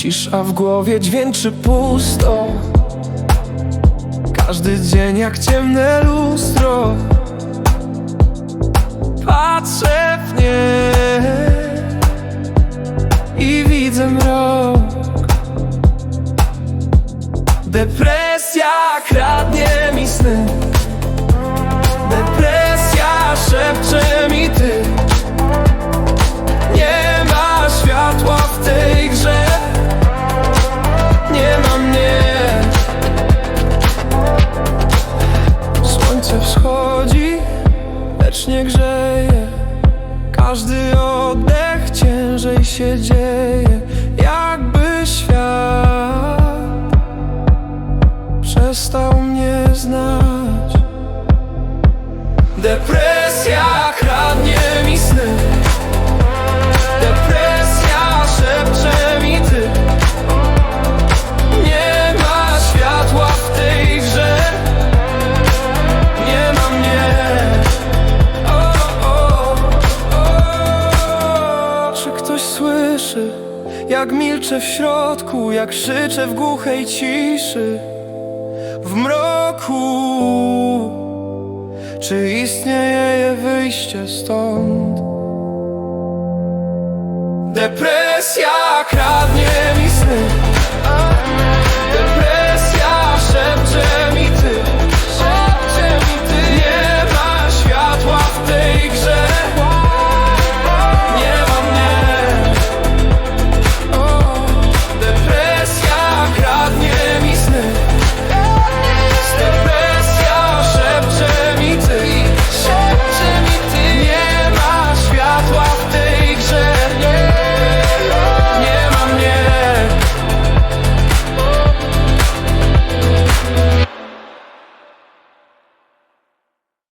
Cisza w głowie dźwięczy pusto. Każdy dzień jak ciemne lustro. Patrzę w nie I widzę mrok. Depresja kradnie mi sny grzeje Każdy oddech ciężej się dzieje Jakby świat przestał mnie znać. Depresja ktoś słyszy Jak milczę w środku Jak krzyczę w głuchej ciszy W mroku Czy istnieje wyjście stąd? Depresja sny